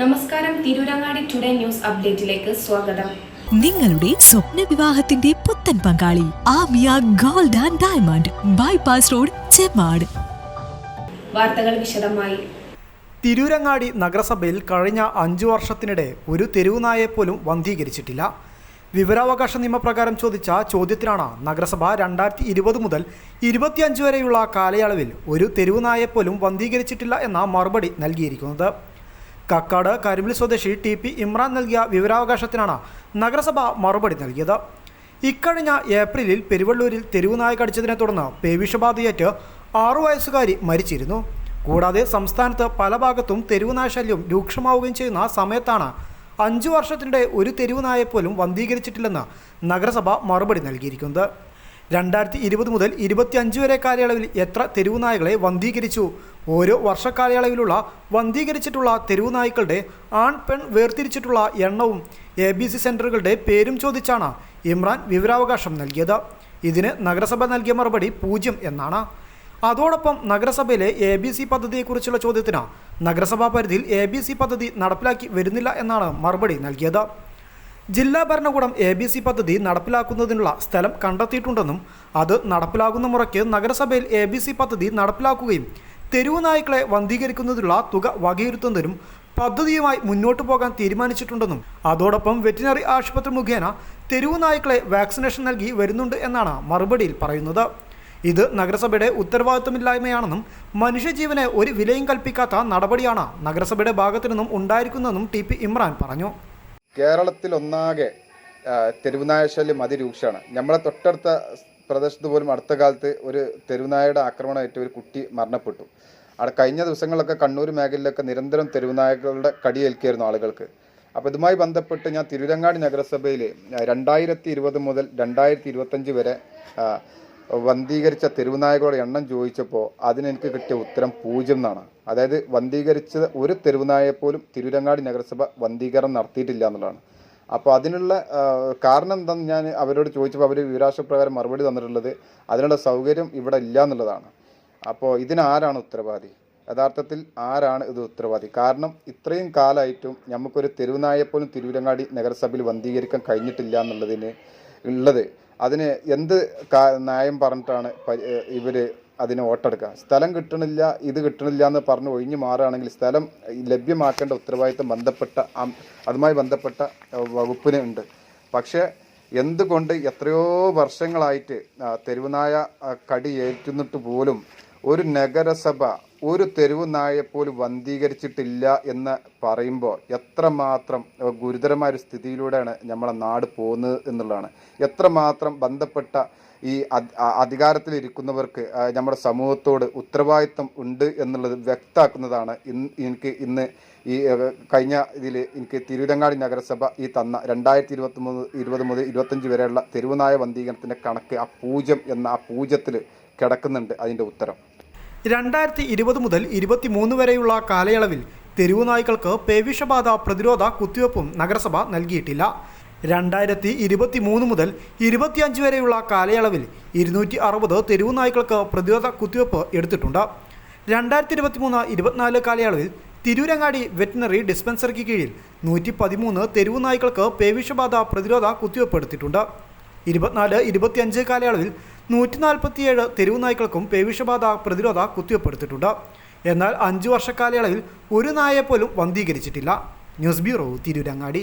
നമസ്കാരം Tirurangadi today news അപ്ഡേറ്റിലേക്ക് സ്വാഗതം. നിങ്ങളുടെ സ്വപ്ന വിവാഹത്തിന്റെ പുത്തൻ പങ്കാളി Amiya gold and diamond bypass road Chemmad. വാർത്തകൾ വിശദമായി. തിരൂരങ്ങാടി നഗരസഭയിൽ കഴിഞ്ഞ അഞ്ചു വർഷത്തിനിടെ ഒരു തെരുവുനായെ പോലും വന്ധീകരിച്ചിട്ടില്ല. വിവരാവകാശ നിയമപ്രകാരം ചോദിച്ച ചോദ്യത്തിനാണ് നഗരസഭ രണ്ടായിരത്തി ഇരുപത് മുതൽ ഇരുപത്തിയഞ്ച് വരെയുള്ള കാലയളവിൽ ഒരു തെരുവുനായെ പോലും വന്ധീകരിച്ചിട്ടില്ല എന്ന മറുപടി നൽകിയിരിക്കുന്നത്. കക്കാട് കരിമ്പിൽ സ്വദേശി ടി പി ഇമ്രാൻ നൽകിയ വിവരാവകാശത്തിനാണ് നഗരസഭ മറുപടി നൽകിയത്. ഇക്കഴിഞ്ഞ ഏപ്രിലിൽ പെരുവള്ളൂരിൽ തെരുവുനായ കടിച്ചതിനെ തുടർന്ന് പേവിഷബാധയേറ്റ് ആറു വയസ്സുകാരി മരിച്ചിരുന്നു. കൂടാതെ സംസ്ഥാനത്ത് പല ഭാഗത്തും തെരുവുനായ ശല്യം രൂക്ഷമാവുകയും ചെയ്യുന്ന സമയത്താണ് അഞ്ചു വർഷത്തിനിടെ ഒരു തെരുവുനായെ പോലും വന്ധീകരിച്ചിട്ടില്ലെന്ന് നഗരസഭ മറുപടി നൽകിയിരിക്കുന്നത്. രണ്ടായിരത്തി ഇരുപത് മുതൽ ഇരുപത്തിയഞ്ച് വരെ കാലയളവിൽ എത്ര തെരുവുനായകളെ വന്ധീകരിച്ചു? ഓരോ വർഷക്കാലയളവിലുള്ള വന്ധീകരിച്ചിട്ടുള്ള തെരുവുനായ്ക്കളുടെ ആൺ പെൺ വേർതിരിച്ചിട്ടുള്ള എണ്ണവും എ ബി സി സെന്ററുകളുടെ പേരും ചോദിച്ചാണ് ഇമ്രാൻ വിവരാവകാശം നൽകിയത്. ഇതിന് നഗരസഭ നൽകിയ മറുപടി പൂജ്യം എന്നാണ്. അതോടൊപ്പം നഗരസഭയിലെ എ ബി സി പദ്ധതിയെക്കുറിച്ചുള്ള ചോദ്യത്തിന് നഗരസഭാ പരിധിയിൽ എ ബി സി പദ്ധതി നടപ്പിലാക്കി വരുന്നില്ല എന്നാണ് മറുപടി നൽകിയത്. ജില്ലാ ഭരണകൂടം എ ബി സി പദ്ധതി നടപ്പിലാക്കുന്നതിനുള്ള സ്ഥലം കണ്ടെത്തിയിട്ടുണ്ടെന്നും അത് നടപ്പിലാകുന്ന മുറയ്ക്ക് നഗരസഭയിൽ എ ബി സി പദ്ധതി നടപ്പിലാക്കുകയും തെരുവു നായ്ക്കളെ വന്ധീകരിക്കുന്നതിനുള്ള തുക വകയിരുത്തുന്നതിനും പദ്ധതിയുമായി മുന്നോട്ടു പോകാൻ തീരുമാനിച്ചിട്ടുണ്ടെന്നും അതോടൊപ്പം വെറ്റിനറി ആശുപത്രി മുഖേന തെരുവു നായ്ക്കളെ വാക്സിനേഷൻ നൽകി വരുന്നുണ്ട് എന്നാണ് മറുപടിയിൽ പറയുന്നത്. ഇത് നഗരസഭയുടെ ഉത്തരവാദിത്വമില്ലായ്മയാണെന്നും മനുഷ്യജീവനെ ഒരു വിലയും കൽപ്പിക്കാത്ത നടപടിയാണ് നഗരസഭയുടെ ഭാഗത്തു നിന്നും ഉണ്ടായിരിക്കുന്നതെന്നും ടി പി ഇമ്രാൻ പറഞ്ഞു. കേരളത്തിൽ ഒന്നാകെ ആ, തെരുവുനായ ശല്യം അതിരൂക്ഷമാണ് നമ്മളെ തൊട്ടടുത്ത പ്രദേശത്ത് പോലും അടുത്ത കാലത്ത് ഒരു തെരുവുനായയുടെ ആക്രമണമായിട്ട് ഒരു കുട്ടി മരണപ്പെട്ടു. അവിടെ കഴിഞ്ഞ ദിവസങ്ങളിലൊക്കെ കണ്ണൂർ മേഖലയിലൊക്കെ നിരന്തരം തെരുവുനായകളുടെ കടിയേൽക്കായിരുന്നു ആളുകൾക്ക്. അപ്പോൾ ഇതുമായി ബന്ധപ്പെട്ട് ഞാൻ തിരുരങ്ങാടി നഗരസഭയിൽ രണ്ടായിരത്തി ഇരുപത് മുതൽ രണ്ടായിരത്തി ഇരുപത്തഞ്ച് വരെ വന്ധീകരിച്ച തെരുവുനായകളുടെ എണ്ണം ചോദിച്ചപ്പോൾ അതിനെനിക്ക് കിട്ടിയ ഉത്തരം പൂജ്യം എന്നാണ്. അതായത് വന്ധീകരിച്ച ഒരു തെരുവുനായെ പോലും തിരുരങ്ങാടി നഗരസഭ വന്ധീകരണം നടത്തിയിട്ടില്ല എന്നുള്ളതാണ്. അപ്പോൾ അതിനുള്ള കാരണം എന്താണെന്ന് ഞാൻ അവരോട് ചോദിച്ചപ്പോൾ അവർ വിവരാശപ്രകാരം മറുപടി തന്നിട്ടുള്ളത് അതിനുള്ള സൗകര്യം ഇവിടെ ഇല്ല എന്നുള്ളതാണ്. അപ്പോൾ ഇതിനാരാണ് ഉത്തരവാദി? യഥാർത്ഥത്തിൽ ആരാണ് ഇത് ഉത്തരവാദി? കാരണം ഇത്രയും കാലമായിട്ടും നമുക്കൊരു തെരുവുനായെപ്പോലും തിരുവരങ്ങാടി നഗരസഭയിൽ വന്ധീകരിക്കാൻ കഴിഞ്ഞിട്ടില്ല എന്നുള്ളതിന് ഉള്ളത് അതിന് എന്ത് ന്യായം പറഞ്ഞിട്ടാണ് ഇവർ അതിന് വോട്ടെടുക്കുക? സ്ഥലം കിട്ടണില്ല ഇത് കിട്ടണില്ല എന്ന് പറഞ്ഞ് ഒഴിഞ്ഞു മാറുകയാണെങ്കിൽ സ്ഥലം ലഭ്യമാക്കേണ്ട ഉത്തരവാദിത്തം ബന്ധപ്പെട്ട അതുമായി ബന്ധപ്പെട്ട വകുപ്പിനുണ്ട് പക്ഷേ എന്തുകൊണ്ട് എത്രയോ വർഷങ്ങളായിട്ട് തെരുവുനായ കടി ഏറ്റുന്നിട്ട് പോലും ഒരു നഗരസഭ ഒരു തെരുവ് നായപ്പോലും പോലും വന്ധീകരിച്ചിട്ടില്ല എന്ന് പറയുമ്പോൾ എത്രമാത്രം ഗുരുതരമായ ഒരു സ്ഥിതിയിലൂടെയാണ് നമ്മളെ നാട് പോകുന്നത് എന്നുള്ളതാണ്. എത്രമാത്രം ബന്ധപ്പെട്ട ഈ അധികാരത്തിലിരിക്കുന്നവർക്ക് നമ്മുടെ സമൂഹത്തോട് ഉത്തരവാദിത്വം ഉണ്ട് എന്നുള്ളത് വ്യക്തമാക്കുന്നതാണ് ഇന്ന് എനിക്ക് ഇന്ന് ഈ കഴിഞ്ഞ ഇതിൽ എനിക്ക് തിരുവിതങ്ങാടി നഗരസഭ ഈ തന്ന രണ്ടായിരത്തി ഇരുപത്തി മൂന്ന് ഇരുപത് മുതൽ ഇരുപത്തഞ്ച് വരെയുള്ള തെരുവുനായ വന്ധീകരണത്തിന്റെ കണക്ക് ആ പൂജ്യം എന്ന ആ പൂജ്യത്തിൽ കിടക്കുന്നുണ്ട് അതിന്റെ ഉത്തരം. രണ്ടായിരത്തി ഇരുപത് മുതൽ ഇരുപത്തിമൂന്ന് വരെയുള്ള കാലയളവിൽ തെരുവു നായ്ക്കൾക്ക് പേവിഷബാധ പ്രതിരോധ കുത്തിവയ്പ്പും നഗരസഭ നൽകിയിട്ടില്ല. രണ്ടായിരത്തി ഇരുപത്തി മൂന്ന് മുതൽ ഇരുപത്തിയഞ്ച് വരെയുള്ള കാലയളവിൽ ഇരുന്നൂറ്റി അറുപത് തെരുവു നായ്ക്കൾക്ക് പ്രതിരോധ കുത്തിവയ്പ്പ് എടുത്തിട്ടുണ്ട്. രണ്ടായിരത്തി ഇരുപത്തി മൂന്ന് ഇരുപത്തിനാല് കാലയളവിൽ തിരൂരങ്ങാടി വെറ്റിനറി ഡിസ്പെൻസറിക്ക് കീഴിൽ നൂറ്റി പതിമൂന്ന് തെരുവു നായ്ക്കൾക്ക് പേവിഷബാധ പ്രതിരോധ കുത്തിവയ്പ്പ് എടുത്തിട്ടുണ്ട്. ഇരുപത്തിനാല് ഇരുപത്തിയഞ്ച് കാലയളവിൽ നൂറ്റി നാൽപ്പത്തിയേഴ് തെരുവു നായ്ക്കൾക്കും പേവിഷബാധ പ്രതിരോധ കുത്തിവെപ്പെടുത്തിയിട്ടുണ്ട്. എന്നാൽ അഞ്ചു വർഷക്കാലയളവിൽ ഒരു നായയെ പോലും വന്ധീകരിച്ചിട്ടില്ല. News bureau Tirurangadi.